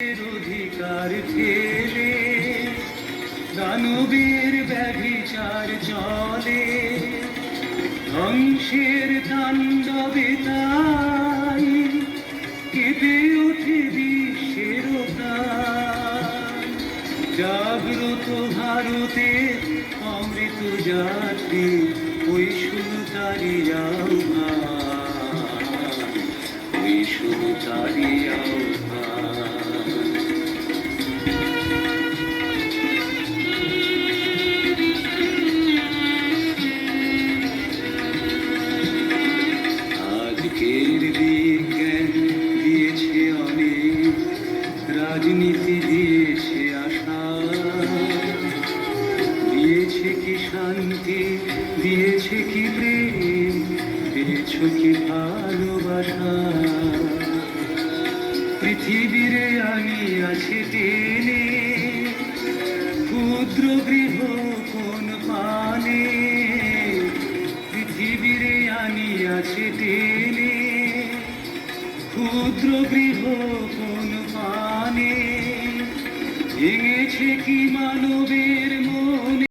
অধিকার ফেলে দানবের ব্যভিচার চলে। ধ্বংসের তাণ্ডবে তাই কেঁপে ওঠে বিশ্বের জাগ্রত ভারতে অমৃত যাত্রী ওই শুধু তারি ওই তারি রাজনীতি দিয়েছে আশা। দিয়েছে কি শান্তি, দিয়েছে কি প্রেম দিয়েছ কি ভালোবাসা? পৃথিবীর আনি আছে টেনে, ক্ষুদ্র গৃহ কোন পানে? পৃথিবীর আনি আছে টেনে ক্ষুদ্র গৃহ কোন পানে? ভেঙেছে কি মানবের